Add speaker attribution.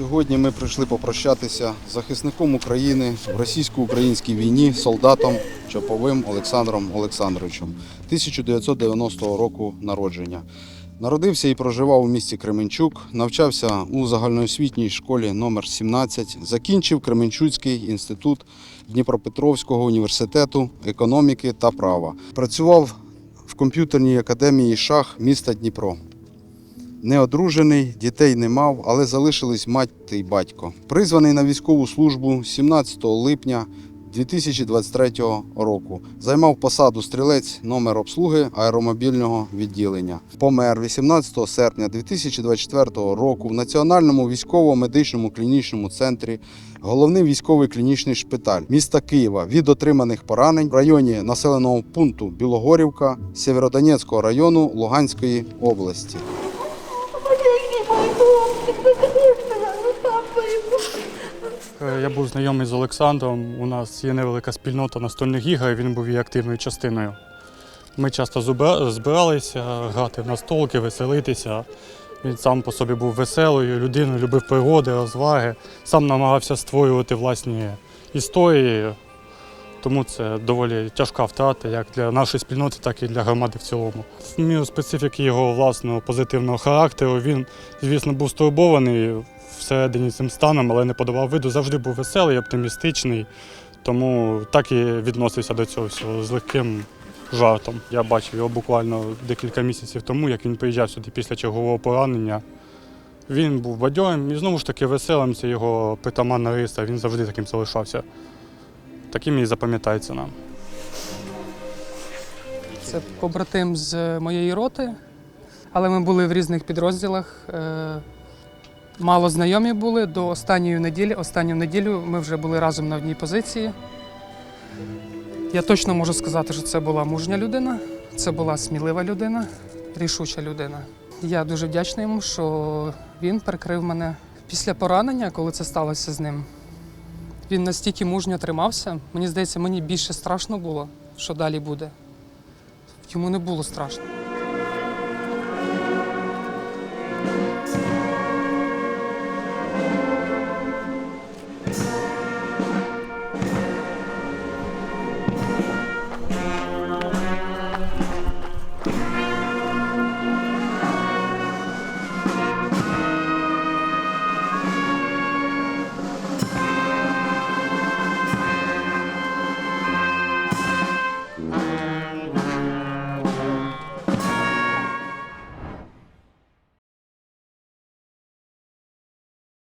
Speaker 1: Сьогодні ми прийшли попрощатися з захисником України в російсько-українській війні солдатом Чоповим Олександром Олександровичем 1990 року народження. Народився і проживав у місті Кременчук, навчався у загальноосвітній школі номер 17 закінчив Кременчуцький інститут Дніпропетровського університету економіки та права. Працював в комп'ютерній академії шах міста Дніпро. Неодружений, дітей не мав, але залишились мать та й батько. Призваний на військову службу 17 липня 2023 року. Займав посаду стрілець номер обслуги аеромобільного відділення. Помер 18 серпня 2024 року в Національному військово-медичному клінічному центрі головний військовий клінічний шпиталь міста Києва від отриманих поранень в районі населеного пункту Білогорівка Сєвєродонецького району Луганської області.
Speaker 2: Е, Я був знайомий з Олександром. У нас є невелика спільнота настольних ігор, він був її активною частиною. Ми часто збиралися грати в настолки, веселитися. Він сам по собі був веселою людиною, любив пригоди, розваги, сам намагався створювати власні історії. Тому це доволі тяжка втрата як для нашої спільноти, так і для громади в цілому. Міру специфіки його власного позитивного характеру він, звісно, був стурбований всередині цим станом, але не подавав виду. Завжди був веселий, оптимістичний, тому так і відносився до цього всього з легким жартом. Я бачив його буквально декілька місяців тому, як він приїжджав сюди після чергового поранення. Він був бадьорим і знову ж таки веселим, це його притаманна риса, він завжди таким залишався. Таким і запам'ятається нам.
Speaker 3: Це побратим з моєї роти, але ми були в різних підрозділах. Е, Мало знайомі були до останньої неділі. Останню неділю ми вже були разом на одній позиції. Я точно можу сказати, що це була мужня людина, це була смілива людина, рішуча людина. Я дуже вдячна йому, що він прикрив мене після поранення, коли це сталося з ним. Він настільки мужньо тримався. Мені здається, мені більше страшно було, що далі буде. Йому не було страшно.